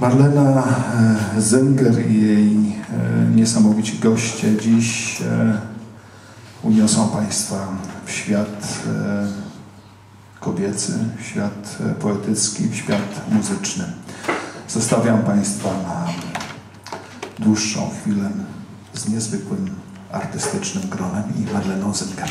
Marlena e, Zenger i jej e, niesamowici goście dziś e, uniosą Państwa w świat kobiecy, w świat poetycki, w świat muzyczny. Zostawiam Państwa na dłuższą chwilę z niezwykłym artystycznym gronem i Marleną Zenger.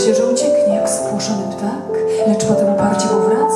w warszawskich łaziach